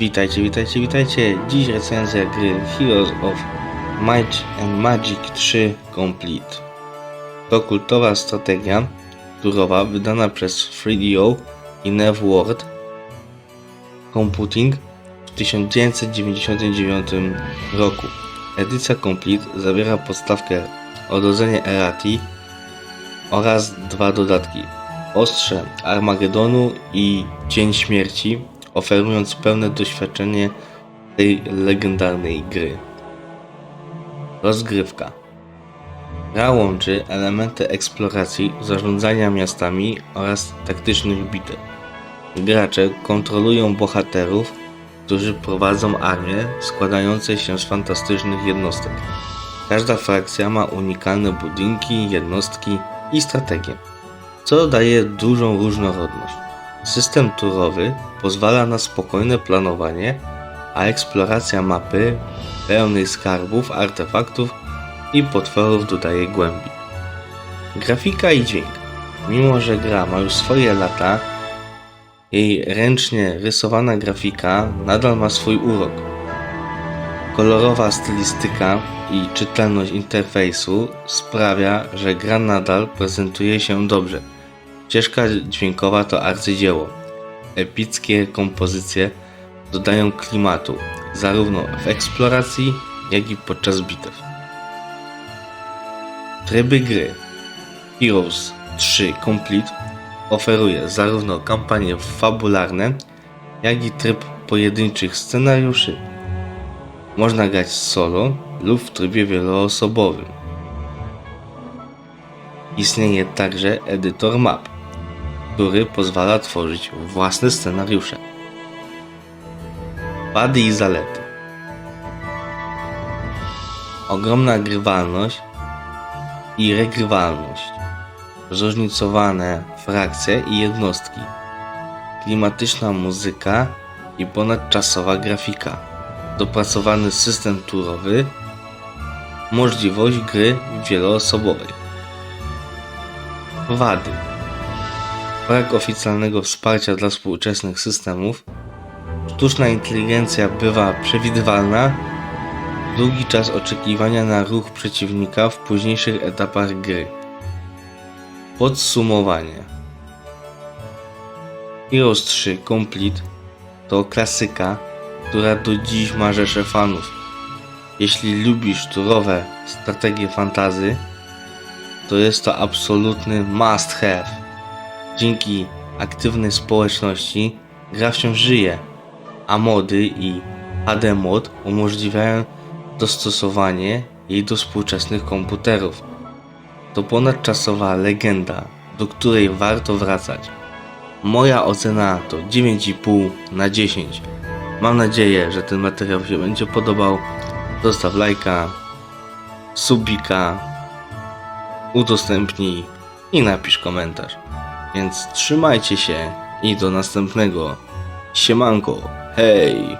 Witajcie, witajcie, witajcie. Dziś recenzja gry Heroes of Might and Magic 3 Complete. To kultowa strategia turowa wydana przez 3DO i NevWorld Computing w 1999 roku. Edycja Complete zawiera podstawkę Odrodzenie Erati oraz dwa dodatki Ostrze Armagedonu i Dzień Śmierci, oferując pełne doświadczenie tej legendarnej gry. Rozgrywka. Gra łączy elementy eksploracji, zarządzania miastami oraz taktycznych bitew. Gracze kontrolują bohaterów, którzy prowadzą armię składające się z fantastycznych jednostek. Każda frakcja ma unikalne budynki, jednostki i strategie co daje dużą różnorodność. System turowy pozwala na spokojne planowanie, a eksploracja mapy pełnej skarbów, artefaktów i potworów dodaje głębi. Grafika i dźwięk. Mimo, że gra ma już swoje lata, jej ręcznie rysowana grafika nadal ma swój urok. Kolorowa stylistyka i czytelność interfejsu sprawia, że gra nadal prezentuje się dobrze. Ścieżka dźwiękowa to arcydzieło. Epickie kompozycje dodają klimatu, zarówno w eksploracji, jak i podczas bitew. Tryby gry Heroes 3 Complete oferuje zarówno kampanie fabularne, jak i tryb pojedynczych scenariuszy. Można grać solo lub w trybie wieloosobowym. Istnieje także edytor map, który pozwala tworzyć własne scenariusze. Wady i zalety. Ogromna grywalność i regrywalność. Zróżnicowane frakcje i jednostki. Klimatyczna muzyka i ponadczasowa grafika. Dopracowany system turowy. Możliwość gry wieloosobowej. Wady. Brak oficjalnego wsparcia dla współczesnych systemów. Sztuczna inteligencja bywa przewidywalna. Długi czas oczekiwania na ruch przeciwnika w późniejszych etapach gry. Podsumowanie. Heroes 3 Complete to klasyka, która do dziś ma rzesze fanów. Jeśli lubisz turowe strategie fantazy, to jest to absolutny must have. Dzięki aktywnej społeczności gra wciąż żyje, a mody i HD mod umożliwiają dostosowanie jej do współczesnych komputerów. To ponadczasowa legenda, do której warto wracać. Moja ocena to 9,5 na 10. Mam nadzieję, że ten materiał się będzie podobał. Zostaw lajka, subika, udostępnij i napisz komentarz. Więc trzymajcie się i do następnego. Siemanko, hej!